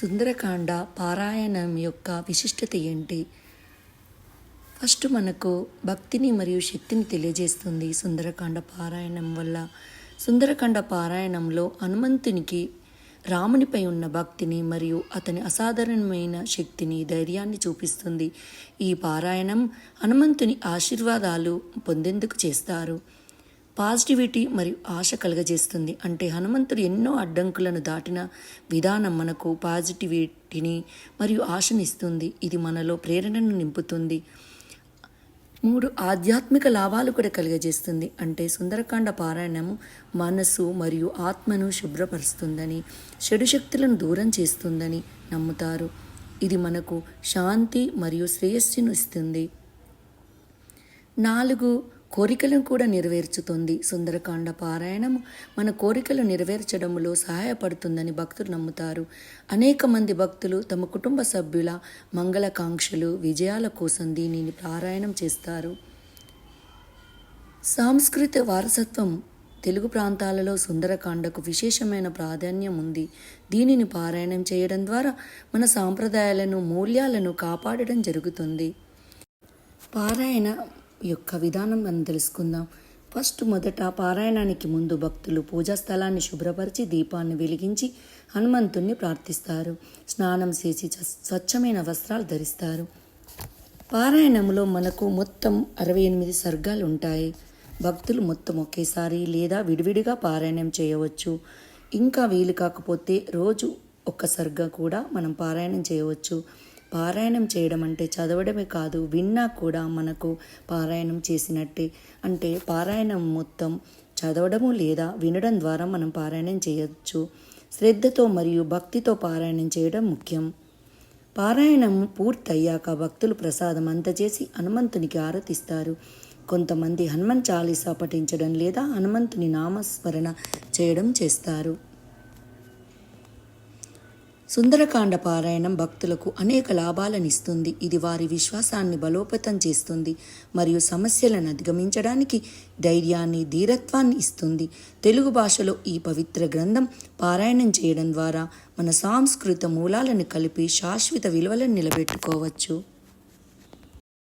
సుందరకాండ పారాయణం యొక్క విశిష్టత ఏంటి? ఫస్ట్ మనకు భక్తిని మరియు శక్తిని తెలియజేస్తుంది సుందరకాండ పారాయణం వల్ల. సుందరకాండ పారాయణంలో హనుమంతునికి రామునిపై ఉన్న భక్తిని మరియు అతని అసాధారణమైన శక్తిని ధైర్యాన్ని చూపిస్తుంది. ఈ పారాయణం హనుమంతుని ఆశీర్వాదాలు పొందేందుకు చేస్తారు. పాజిటివిటీ మరియు ఆశ కలుగజేస్తుంది. అంటే హనుమంతుడు ఎన్నో అడ్డంకులను దాటిన విధానం మనకు పాజిటివిటీని మరియు ఆశనిస్తుంది ఇది మనలో ప్రేరణను నింపుతుంది. మూడు ఆధ్యాత్మిక లాభాలు కూడా కలిగజేస్తుంది. అంటే సుందరకాండ పారాయణము మనసు మరియు ఆత్మను శుభ్రపరుస్తుందని చెడు శక్తులను దూరం చేస్తుందని నమ్ముతారు. ఇది మనకు శాంతి మరియు శ్రేయస్సును ఇస్తుంది. నాలుగు కోరికలను కూడా నెరవేర్చుతుంది. సుందరకాండ పారాయణం మన కోరికలు నెరవేర్చడంలో సహాయపడుతుందని భక్తులు నమ్ముతారు. అనేక మంది భక్తులు తమ కుటుంబ సభ్యుల మంగళకాంక్షలు విజయాల కోసం దీనిని పారాయణం చేస్తారు. సాంస్కృతిక వారసత్వం తెలుగు ప్రాంతాలలో సుందరకాండకు విశేషమైన ప్రాధాన్యం ఉంది. దీనిని పారాయణం చేయడం ద్వారా మన సాంప్రదాయాలను మూల్యాలను కాపాడడం జరుగుతుంది. పారాయణ యొక్క విధానం మనం తెలుసుకుందాం. ఫస్ట్ మొదట పారాయణానికి ముందు భక్తులు పూజా స్థలాన్ని శుభ్రపరిచి దీపాన్ని వెలిగించి హనుమంతుణ్ణి ప్రార్థిస్తారు. స్నానం చేసి స్వచ్ఛమైన వస్త్రాలు ధరిస్తారు. పారాయణంలో మనకు మొత్తం అరవై ఎనిమిది సర్గాలు ఉంటాయి. భక్తులు మొత్తం ఒకేసారి లేదా విడివిడిగా పారాయణం చేయవచ్చు. ఇంకా వీలు కాకపోతే రోజు ఒక్క సర్గ కూడా మనం పారాయణం చేయవచ్చు. పారాయణం చేయడం అంటే చదవడమే కాదు విన్నా కూడా మనకు పారాయణం చేసినట్టే. అంటే పారాయణం మొత్తం చదవడము లేదా వినడం ద్వారా మనం పారాయణం చేయవచ్చు శ్రద్ధతో మరియు భక్తితో పారాయణం చేయడం ముఖ్యం. పారాయణం పూర్తయ్యాక భక్తులు ప్రసాదం అందజేసి హనుమంతునికి ఆరతిస్తారు. కొంతమంది హనుమన్ చాలీసా పఠించడం లేదా హనుమంతుని నామస్మరణ చేయడం చేస్తారు. సుందరకాండ పారాయణం భక్తులకు అనేక లాభాలను ఇస్తుంది ఇది వారి విశ్వాసాన్ని బలోపేతం చేస్తుంది మరియు సమస్యలను అధిగమించడానికి ధైర్యాన్ని ధీరత్వాన్ని ఇస్తుంది. తెలుగు భాషలో ఈ పవిత్ర గ్రంథం పారాయణం చేయడం ద్వారా మన సాంస్కృత మూలాలను కలిపి శాశ్వత విలువలను నిలబెట్టుకోవచ్చు.